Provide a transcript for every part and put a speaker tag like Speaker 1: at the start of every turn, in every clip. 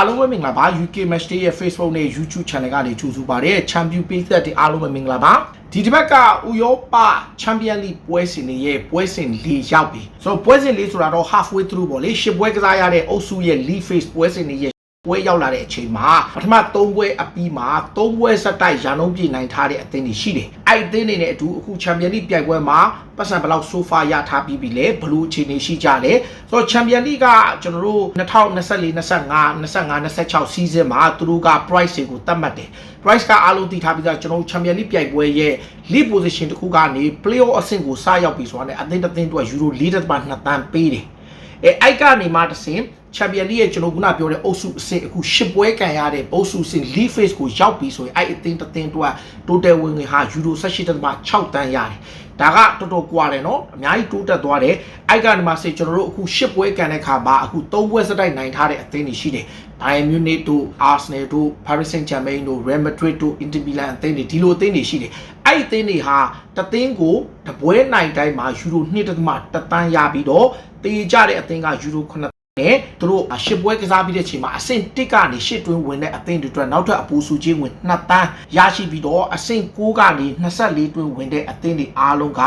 Speaker 1: အားလုံးပဲမင်္ဂလာပါ UK Match Day ရဲ့ Facebook နဲ့ YouTube Channel ကနေကြိုဆိုပါရစေ Champion Page တွေအားလုံးပဲမင်္ဂလာပါဒီတစ်ပတ်ကဥရောပ Champion League ပွဲစဉ်တွေရဲ့ပွဲစဉ်၄ရောက်ပြီဆိုတော့ပွဲစဉ်၄ဆိုတာတော့ halfway through ပေါ့လေရှစ်ပွဲကစားရတဲ့အုပ်စုရဲ့ League Phase ပွဲစဉ်တွေရဲ့ ပွဲရောက်လာတဲ့အချိန်မှာပထမ၃ပွဲအပြီးမှာ၃ပွဲဆက်တိုက်ရာနှုန်းပြည့်နိုင်ထားတဲ့အသင်းတွေရှိတယ်။အဲ့ဒီအသင်းတွေနဲ့အတူအခု Champion League ပြိုင်ပွဲမှာပတ်စံဘယ်လောက် so far ရထားပြီးပြီလဲဘယ်လိုအခြေအနေရှိကြလဲ။ဆိုတော့ Champion League ကကျွန်တော်တို့2024 25 25 26 season မှာသူတို့က price တွေကိုသတ်မှတ်တယ်။ price ကအားလုံးသိထားပြီးသားကျွန်တော်တို့ Champion League ပြိုင်ပွဲရဲ့ league position တစ်ခုကနေ playoff အဆင့်ကိုစရောက်ပြီဆိုတာနဲ့အသင်းတစ်သင်းအတွက် euro 4.2တန်းပေးတယ်။အဲအဲ့ကနေမှတစ်ဆင့် ချန်ပီယံလိရဲ့ကျွန်တော်ခုနပြောတဲ့အုပ်စုအဆင့်အခု၈ပွဲကန်ရတဲ့အုပ်စုအဆင့် league phase ကိုရောက်ပြီဆိုရင်အဲ့အသင်းတစ်သင်းအတွက် total ဝင်ငွေဟာယူရို18.6တန်းရတယ်ဒါကတော်တော်ကွာတယ်နော်အများကြီးတိုးတက်သွားတယ်အဲ့ကနေမှစေကျွန်တော်တို့အခု၈ပွဲကန်တဲ့ခါမှာအခု၃ပွဲစတိုက်နိုင်ထားတဲ့အသင်းတွေရှိတယ် Bayern Munich တို့ Arsenal တို့ Paris Saint-Germain တို့ Real Madrid တို့ Inter Milan အသင်းတွေဒီလိုအသင်းတွေရှိတယ်အဲ့ဒီအသင်းတွေဟာတသင်းကိုတပွဲနိုင်တိုင်းမှာယူရို2.1တန်းရပြီးတော့တေးကြတဲ့အသင်းကယူရို9 နဲ့သူတို့ရှစ်ပွဲကစားပြီးတဲ့အချိန်မှာအဆင့်1ကနေရှစ်တွင်းဝင်တဲ့အသင်းတွေအတွက်နောက်ထပ်အပူစုချင်းဝင်2တန်းရရှိပြီးတော့အဆင့်6ကနေ24တွင်းဝင်တဲ့အသင်းတွေအားလုံးက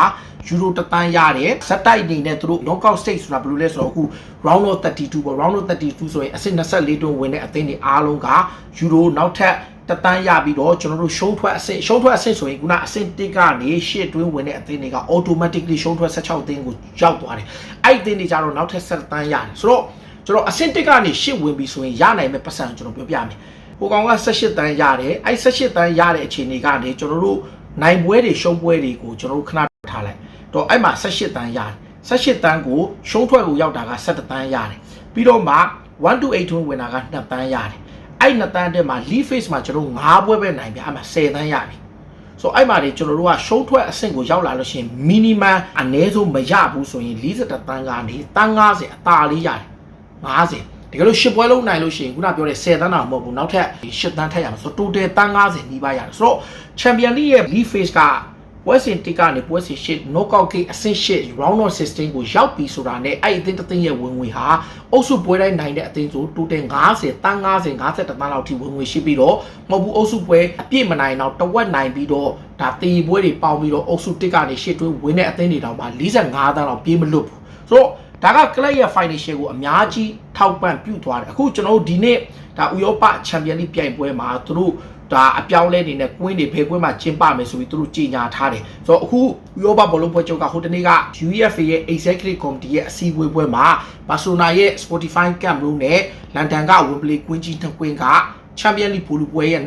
Speaker 1: ယူရို1တန်းရတယ်ဇက်တိုက်နေနဲ့သူတို့ knockout stage ဆိုတာဘယ်လိုလဲဆိုတော့အခု round of 32ပေါ့ round of 32ဆိုရင်အဆင့်24တွင်းဝင်တဲ့အသင်းတွေအားလုံးကယူရိုနောက်ထပ်တတန်းရပြီးတော့ကျွန်တော်တို့ရှုံးထွက်အဆင့်ရှုံးထွက်အဆင့်ဆိုရင်ခုနအဆင့်1ကနေရှစ်တွင်းဝင်တဲ့အသင်းတွေက automatically ရှုံးထွက်16အသင်းကိုရောက်သွားတယ်အဲ့ဒီအသင်းတွေကြတော့နောက်ထပ်7တန်းရတယ်ဆိုတော့ကျွန်တော်အဆင့်1ကနေရှစ်ဝင်ပြီဆိုရင်ရနိုင်မယ့်ပတ်စံကျွန်တော်ပြောပြမယ်ဟိုကောင်က18တန်းရတယ်အဲ့18တန်းရတဲ့အခြေအနေကနေကျွန်တော်တို့နိုင်ပွဲတွေရှုံးပွဲတွေကိုကျွန်တော်တို့ခဏထားလိုက် တော့အဲ့မှာ18တန်းရတယ်18တန်းကိုရှုံးထွက်ကိုရောက်တာက17တန်းရတယ်ပြီးတော့မှ1 to 8တွင်းဝင်တာက2တန်းရတယ်အဲ့2တန်းတဲ့မှာ lead phase မှာကျွန်တော်တို့9ပွဲပဲနိုင်ပြီအဲ့မှာ10တန်းရပြီဆိုတော့အဲ့မှာတွေကျွန်တော်တို့ကရှုံးထွက်အဆင့်ကိုရောက်လာလို့ရှိရင် minimum အနည်းဆုံးမရဘူးဆိုရင်40တန်းကနေတန်း90အသာလေးရတယ်50တကယ်လို့10ပွဲလုံးနိုင်လို့ရှိရင်ခုနပြောတဲ့10တန်းတော့မဟုတ်ဘူးနောက်ထပ်10တန်းထပ်ရမှာဆိုတော့ total တန်း90နီးပါးရတယ်ဆိုတော့ Champion League ရဲ့ lead phase က ပွဲစဉ်တစ်ကနေပွဲစဉ်ရှစ် knockout gate အဆင့်ရှစ် round of 16ကိုရောက်ပြီဆိုတာနဲ့အဲ့ဒီအသင်းတစ်သင်းရဲ့ဝင်ငွေဟာအုပ်စုပွဲတိုင်းနိုင်တဲ့အသင်းဆို total 90တန်း90 50တန်းလောက်ထိဝင်ငွေရှိပြီးတော့မဟုတ်ဘူးအုပ်စုပွဲအပြည့်မနိုင်တော့တဝက်နိုင်ပြီးတော့ဒါတေပွဲတွေပေါင်းပြီးတော့အုပ်စုတစ်ကနေရှစ်တွဲဝင်တဲ့အသင်းတွေတောင်မှ45တန်းလောက်ပြေးမလွတ်ဘူးဆိုတော့ဒါက club ရဲ့ financial ကိုအများကြီးထောက်ပံ့ပြုသွားတယ်အခုကျွန်တော်တို့ဒီနေ့ဒါဥရောပချန်ပီယံလိပြိုင်ပွဲမှာသူတို့ ဒါအပြောင်းလဲနေနဲ့ကွင်းတွေဖေကွင်းမှာကျင်းပမယ်ဆိုပြီးသူတို့ကြေညာထားတယ်ဆိုတော့အခုဥရောပဘောလုံးပွဲချုပ်ကဟိုတနေ့က UEFA ရဲ့ Executive Committee ရဲ့အစည်းအဝေးပွဲမှာဘာဆိုနာရဲ့ Spotify Camp Room နဲ့လန်ဒန်က Wembley ကွင်းကြီးနှစ်ကွင်းကချန်ပီယံလိပိုလူပွဲရဲ့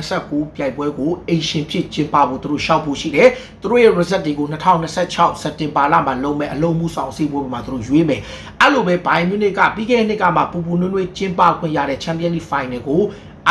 Speaker 1: 2029ပြိုင်ပွဲကိုအိမ်ရှင်ဖြစ်ကျင်းပဖို့သူတို့ရှောက်ဖို့ရှိတယ်။သူတို့ရဲ့ result တွေကို2026စက်တင်ဘာလမှာလုပ်မယ်အလုံးမှုဆောင်စီပွဲမှာသူတို့ရွေးမယ်။အဲ့လိုပဲ Bayern Munich ကပြီးခဲ့တဲ့နှစ်ကမှပူပူနွေ့နွေ့ကျင်းပခွင့်ရတဲ့ Champions League Final ကို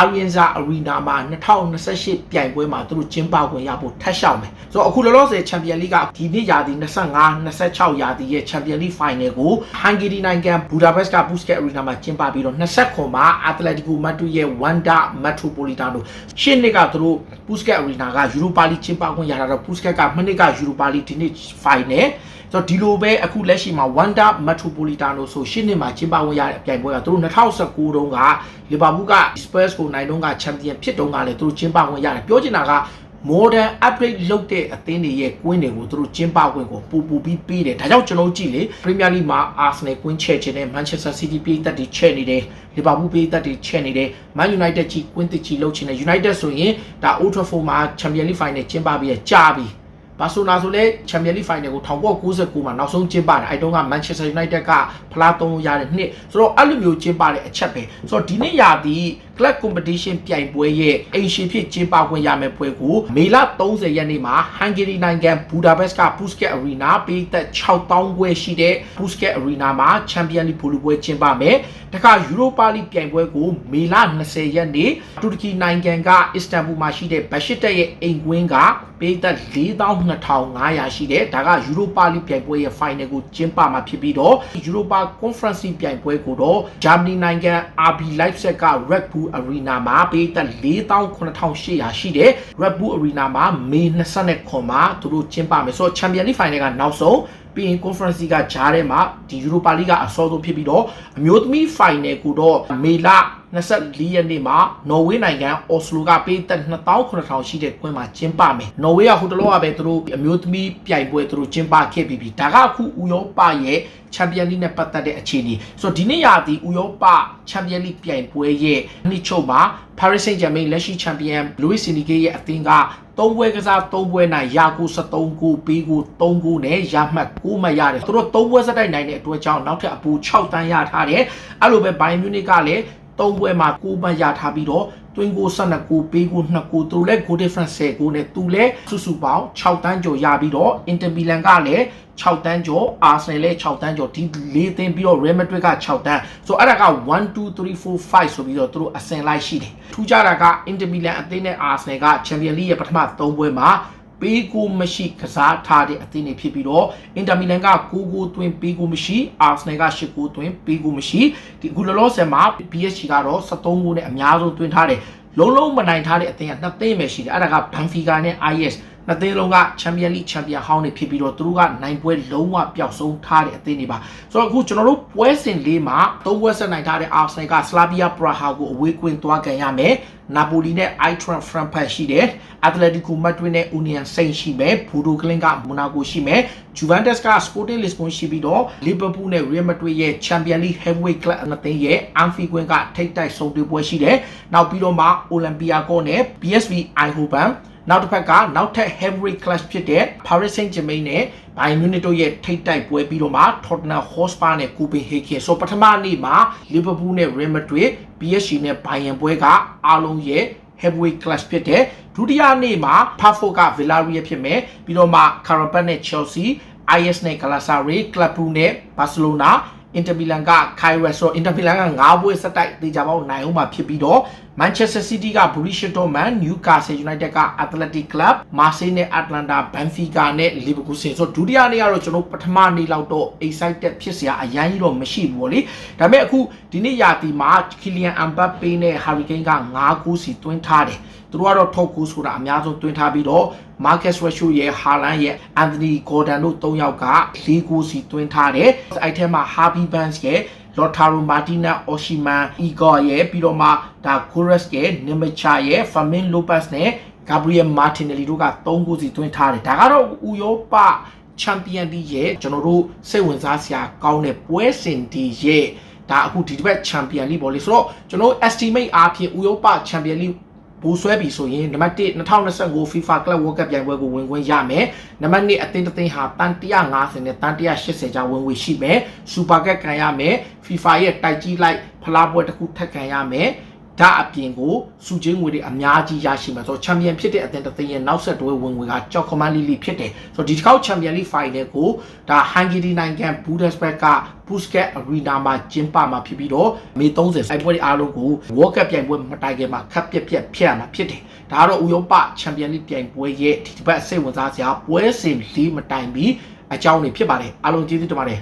Speaker 1: Arianza Arena မှာ2028ပြိုင်ပွဲမှာသူတို့ကျင်းပခွင့်ရဖို့ထပ်လျှောက်မယ်။ဆိုတော့အခုလောလောဆယ် Champions League ကဒီနှစ်ရာသီ25 26ရာသီရဲ့ Champions League Final ကို Hungary နိုင်ငံ Budapest က Puskas Arena မှာကျင်းပပြီးတော့29မှာ Atletico Madrid ရဲ့ Wanda Metropolitano ရှင်းနှစ်ကသူတို့ Puskas Arena က Europa League ကျင်းပခွင့်ရတာတော့ Puskas ကမနှစ်က Europa League ဒီနှစ် Final ဆိုတော့ဒီလိုပဲအခုလက်ရှိမှာ Wanda Metropolitano ဆိုရှင်းနှစ်မှာကျင်းပဝင်ရတဲ့အပြိုင်ပွဲကသူတို့2019တုန်းကလီဗာပူးက Spurs ကိုနိုင်တုန်းကချန်ပီယံဖြစ်တုန်းကလည်းသူတို့ကျင်းပဝင်ရတယ်ပြောချင်တာက modern upgrade လုပ်တဲ့အသင်းတွေရဲ့ကွင်းတွေကိုသူတို့ကျင်းပခွင့်ကိုပူပူပြီးပေးတယ်ဒါကြောင့်ကျွန်တော်ကြည့်လေ Premier League မှာ Arsenal ကွင်းချဲ့ခြင်းနဲ့ Manchester City ပြည်သက်တွေချဲ့နေတယ် Liverpool ပြည်သက်တွေချဲ့နေတယ် Man United ကြီးကွင်းတစ်ကြီးလုပ်ခြင်းနဲ့ United ဆိုရင်ဒါ Old Trafford မှာ Champions League Final ကျင်းပပြီးရကြာပြီဘာဆိုနာဆိုလဲချန်ပီယံလိဖိုင်နယ်ကို1999မှာနောက်ဆုံးကျင်းပတယ်အဲတုန်းကမန်ချက်စတာယူနိုက်တက်ကဖလားသုံးလို့ရတဲ့နှစ်ဆိုတော့အဲ့လိုမျိုးကျင်းပတဲ့အချက်ပဲဆိုတော့ဒီနေ့ရာသီ club competition ပြိုင်ပွဲရဲ့အိမ်ရှင်ဖြစ်ကျင်းပခွင့်ရမယ့်ပွဲကိုမေလ30ရက်နေ့မှာ Hungary နိုင်ငံ Budapest က Puskas Arena ပြည်သက်6000ခွဲရှိတဲ့ Puskas Arena မှာ Champions League ဘူလူပွဲကျင်းပမယ်တခါ Europa League ပြိုင်ပွဲကိုမေလ20ရက်နေ့တူရကီနိုင်ငံက Istanbul မှာရှိတဲ့ Besiktas ရဲ့အိမ်ကွင်းကပြည်သက်42,500ရှိတဲ့ဒါက Europa League ပြိုင်ပွဲရဲ့ final ကိုကျင်းပမှာဖြစ်ပြီးတော့ Europa Conference League ပြိုင်ပွဲကိုတော့ Germany နိုင်ငံ RB Leipzig က Red Bull Arena မှာပြည်သက်48,800ရှိတဲ့ Red Bull Arena မှာမေ29မှာသူတို့ကျင်းပမယ်ဆိုတော့ Champions League final ကနောက်ဆုံး ပြီးရင် conference ကဂျားထဲမှာဒီ Europa League ကအစောဆုံးဖြစ်ပြီးတော့အမျိုးသမီး final ကိုတော့မေလ24ရက်နေ့မှာနော်ဝေးနိုင်ငံအော်စလိုကပေးသက်28000ရှိတဲ့ကွင်းမှာကျင်းပမယ်နော်ဝေးကဟိုတလောကပဲသူတို့အမျိုးသမီးပြိုင်ပွဲသူတို့ကျင်းပခဲ့ပြီးပြီဒါကအခုဥရောပရဲ့ချန်ပီယံလိနဲ့ပတ်သက်တဲ့အခြေအနေဆိုတော့ဒီနေ့ရာသီဥရောပချန်ပီယံလိပြိုင်ပွဲရဲ့နှစ်ချုပ်မှာ Paris Saint-Germain လက်ရှိချန်ပီယံ Luis Enrique ရဲ့အသင်းက သုံးပွဲကစားသုံးပွဲနိုင်ရာကူ73ကိုပေးကို3ကိုနဲ့ရမှတ်6မှတ်ရတယ်သူတို့သုံးပွဲစတိုက်နိုင်တဲ့အတွက်ကြောင့်နောက်ထပ်အပူ6တန်းရထားတယ်အဲ့လိုပဲဘိုင်မြူနစ်ကလည်း သုံးပွဲမှာ6မှတ်ရထားပြီးတော့တွင်းကို12ကိုပေးကို2ကိုသူလည်း goal difference 10ကိုနဲ့သူလည်းစုစုပေါင်း6တန်းကျော်ရပြီးတော့ Inter Milan ကလည်း6တန်းကျော် Arsenal လည်း6တန်းကျော်ဒီ၄သင်းပြီးတော့ Real Madrid က6တန်းဆိုတော့အဲ့ဒါက1 2 3 4 5ဆိုပြီးတော့သူတို့အစင်လိုက်ရှိတယ်ထူးခြားတာက Inter Milan အသင်းနဲ့ Arsenal က Champions League ရဲ့ပထမ3ပွဲမှာ ပေးကိုမရှိကစားထားတဲ့အသင်းတွေဖြစ်ပြီးတော့အင်တာမီလန်က9ကိုသွင်းပေးကိုမရှိအာဆနယ်က10ကိုသွင်းပေးကိုမရှိဒီအခုလောလောဆယ်မှာ PSG ကတော့73ကိုနဲ့အများဆုံးသွင်းထားတယ်လုံးလုံးမနိုင်ထားတဲ့အသင်းကနှစ်သင်းပဲရှိတယ်အဲ့ဒါကဘန်ဖီကာနဲ့ IS နှစ်သင်းလုံးကချန်ပီယံလိချန်ပီယံဟောင်းတွေဖြစ်ပြီးတော့သူတို့ကနိုင်ပွဲလုံးဝပျောက်ဆုံးထားတဲ့အသင်းတွေပါဆိုတော့အခုကျွန်တော်တို့ပွဲစဉ်လေးမှာသုံးပွဲဆက်နိုင်ထားတဲ့အာဆနယ်ကစလာဗီယာပရာဟာကိုအဝေးကွင်းသွားကန်ရမယ်နာပိုလီနဲ့ Eintracht Frankfurt ရှိတယ်။ Atletico Madrid နဲ့ Union Saint ရှိမယ်။ Bodo Glimt က Monaco ရှိမယ်။ Juventus က Sporting Lisbon ရှိပြီးတော့ Liverpool နဲ့ Real Madrid ရဲ့ Champions League Heavyweight Club အသင်းရဲ့ Anfield ကွင်းကထိပ်တိုက်ဆုံးတွေ့ပွဲရှိတယ်။နောက်ပြီးတော့မှ Olympiacos နဲ့ PSV Eindhoven နောက်တစ်ဖက်ကနောက်ထပ် heavyweight clash ဖြစ်တဲ့ Paris Saint-Germain နဲ့ Bayern Munich တို့ရဲ့ထိပ်တိုက်ပွဲပြီးတော့မှ Tottenham Hotspur နဲ့ Copenhagen ဆိုပထမနေ့မှာ Liverpool နဲ့ Real Madrid PSG နဲ့ Bayern ပွဲကအားလုံးရဲ့ heavyweight clash ဖြစ်တဲ့ဒုတိယနေ့မှာ Pafo က Villarreal ဖြစ်မယ်ပြီးတော့မှ Karabakh နဲ့ Chelsea IS နဲ့ Galatasaray Club Brugge နဲ့ Barcelona အင်တာမီလန်ကခိုင်ရက်ဆိုအင်တာမီလန်က9ပွဲဆက်တိုက်တေချာပေါင်းနိုင်အောင်မှာဖြစ်ပြီးတော့ Manchester City က Borussia Dortmund, Newcastle United က Athletic Club, Marseille နဲ့ Atlanta, Benfica နဲ့ Liverpool ဆိုတော့ဒုတိယနေ့ကတော့ကျွန်တော်ပထမနေ့လောက်တော့ excited ဖြစ်စရာအရင်ကြီးတော့မရှိဘူးဗောလေဒါပေမဲ့အခုဒီနေ့ရာသီမှာ Kylian Mbappe နဲ့ Harry Kane က9ဂိုးစီတွင်းထားတယ်သူတို့ကတော့ထောက်ကူဆိုတာအများဆုံးတွင်းထားပြီးတော့ Marcus Rashford ရဲ့ Haaland ရဲ့ Anthony Gordon တို့၃ယောက်က၄ဂိုးစီတွင်းထားတယ်အဲ့ထဲမှာ Harvey Barnes ရဲ့ Lautaro Martinez, Osimhen, Igor ရဲ့ပြီးတော့မှဒါ Goretzka ရဲ့ Nmecha ရဲ့ Fermin Lopez နဲ့ Gabriel Martinelli တို့က3ဂိုးစီသွင်းထားတယ်ဒါကတော့ဥရောပချန်ပီယံတီရဲ့ကျွန်တော်တို့စိတ်ဝင်စားစရာကောင်းတဲ့ပွဲစဉ်ဒီရဲ့ဒါအခုဒီတစ်ပတ်ချန်ပီယံလိပေါ့လေဆိုတော့ကျွန်တော် estimate အားဖြင့်ဥရောပချန်ပီယံလိ ဘူဆွဲပြီဆိုရင်နံပါတ်1 2025 FIFA Club World Cup ပြိုင်ပွဲကိုဝင်ခွင့်ရမယ်နံပါတ်2အသင်းတစ်သင်းဟာတန်150နဲ့တန်180ကျဝင်ဝေရှိမယ် Super Cup ခံရမယ် FIFA ရဲ့တိုက်ကြီးလိုက်ဖလားပွဲတစ်ခုထပ်ခံရမယ် ဒါအပြင်ကိုစုချင်းငွေတွေအများကြီးရရှိမှာဆိုတော့ချန်ပီယံဖြစ်တဲ့အသင်းတစ်သင်းရဲ့နောက်ဆက်တွဲဝင်ငွေကကြောက်ခမန်းလီလီဖြစ်တယ်ဆိုတော့ဒီတစ်ခေါက်ချန်ပီယံလိဖိုင်နယ်ကိုဒါဟန်ဂေရီနိုင်ငံဘူဒက်စဘက်က Puskas Arena မှာကျင်းပမှာဖြစ်ပြီးတော့မေ30အဲ့ပွဲတွေအားလုံးကို World Cup ပြိုင်ပွဲမတိုင်ခင်မှာခပ်ပြက်ပြက်ဖျက်ရမှာဖြစ်တယ်ဒါကတော့ဥရောပချန်ပီယံလိပြိုင်ပွဲရဲ့ဒီတစ်ပတ်စိတ်ဝင်စားစရာပွဲစဉ်လေးမတိုင်ပြီးအကြောင်းတွေဖြစ်ပါတယ်အားလုံးကျေးဇူးတင်ပါတယ်